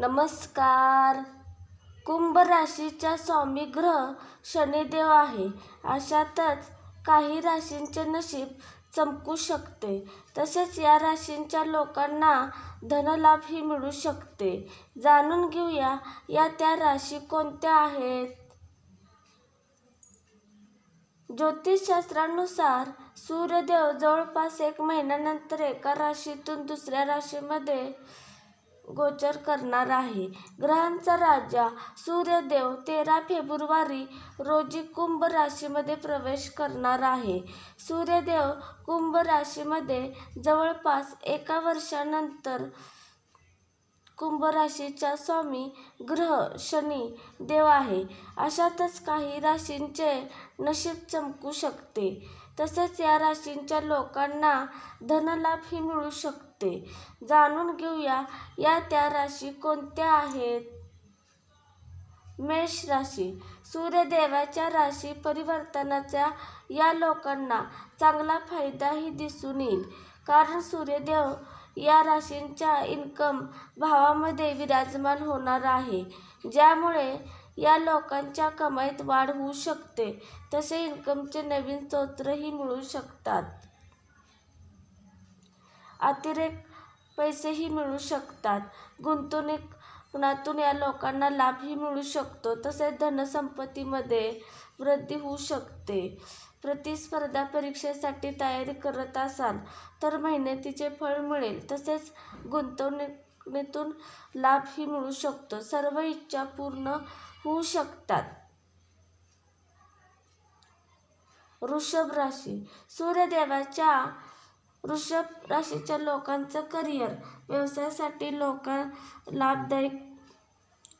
नमस्कार. कुंभ राशीचा स्वामी ग्रह शनिदेव आहे. अशातच काही राशींचे नशीब चमकू शकते. तसेच या राशींच्या लोकांना धनलाभही मिळू शकते. जाणून घेऊया या त्या राशी कोणत्या आहेत? ज्योतिषशास्त्रानुसार सूर्यदेव जवळपास एक महिन्यानंतर एका राशीतून दुसऱ्या राशीमध्ये गोचर करणार आहे. ग्रहांचा राजा सूर्यदेव तेरा फेब्रुवारी रोजी कुंभ राशीमध्ये प्रवेश करणार आहे. सूर्यदेव कुंभ राशीमध्ये जवळपास एका वर्षानंतर कुंभ राशीचा स्वामी ग्रह शनी देव आहे. अशातच काही राशींचे नशीब चमकू शकते. तसेच या राशींच्या लोकांना धनलाभही मिळू शकतो. जाणून घेऊया या त्या राशी कोणत्या आहेत? मेष राशी सूर्यदेवाच्या राशी परिवर्तनाचा या लोकांना चांगला फायदाही दिसून येईल. कारण सूर्यदेव या राशींच्या इन्कम भावामध्ये विराजमान होणार आहे. ज्यामुळे या लोकांच्या कमाईत वाढ होऊ शकते. तसे इन्कमचे नवीन स्त्रोतही मिळू शकतात. अतिरेक पैसेही मिळू शकतात. गुंतवणुकीतून या लोकांना लाभही मिळू शकतो. तसेच धनसंपत्तीमध्ये वृद्धी होऊ शकते. प्रतिस्पर्धा परीक्षेसाठी तयारी करत असाल तर मेहनतीचे फळ मिळेल. तसेच गुंतवणुकीतून लाभही मिळू शकतो. सर्व इच्छा पूर्ण होऊ शकतात. वृषभ राशी. सूर्यदेवाच्या वृषभ राशीच्या लोकांचं करिअर. व्यवसायासाठी लोक लाभदायक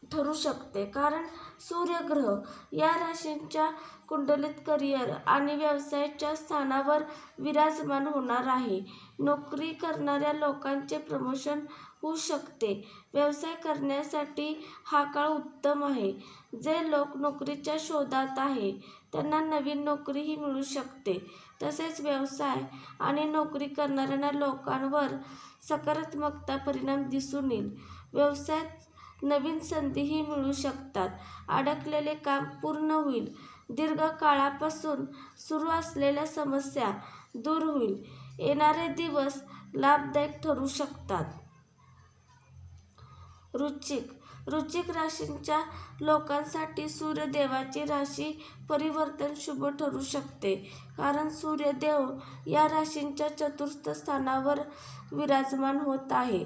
ठरू शकते. कारण सूर्यग्रह या राशींच्या कुंडलीत करिअर आणि व्यवसायाच्या स्थानावर विराजमान होणार आहे. नोकरी करणाऱ्या लोकांचे प्रमोशन होऊ शकते. व्यवसाय करण्यासाठी हा काळ उत्तम आहे. जे लोक नोकरीच्या शोधात आहे त्यांना नवीन नोकरीही मिळू शकते. तसेच व्यवसाय आणि नोकरी करणाऱ्या लोकांवर सकारात्मकता परिणाम दिसून येईल. व्यवसायात नवीन संधीही मिळू शकतात. अडकलेले काम पूर्ण होईल. दीर्घकाळापासून सुरू असलेल्या समस्या दूर होईल. येणारे दिवस लाभदायक ठरू शकतात. रुचिक रुचिक राशीच्या लोकांसाठी सूर्यदेवाची राशी परिवर्तन शुभ ठरू शकते. कारण सूर्यदेव या राशींच्या चतुर्थ स्थानावर विराजमान होत आहे.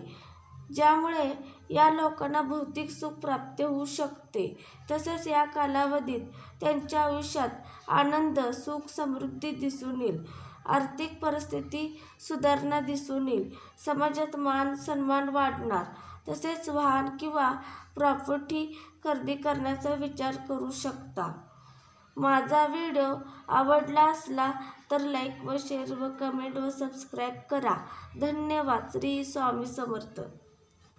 ज्यामुळे या लोकांना भौतिक सुख प्राप्त होऊ शकते. तसेच या कालावधीत त्यांच्या आयुष्यात आनंद सुख समृद्धी दिसून येईल. आर्थिक परिस्थिती सुधारणा दिसून येईल. समाजात मान सन्मान वाढणार. तसेच वाहन किंवा प्रॉपर्टी खरेदी करण्याचा विचार करू शकता. माझा व्हिडिओ आवडला असला तर लाईक व शेअर व कमेंट व सबस्क्राईब करा. धन्यवाद. श्री स्वामी समर्थ.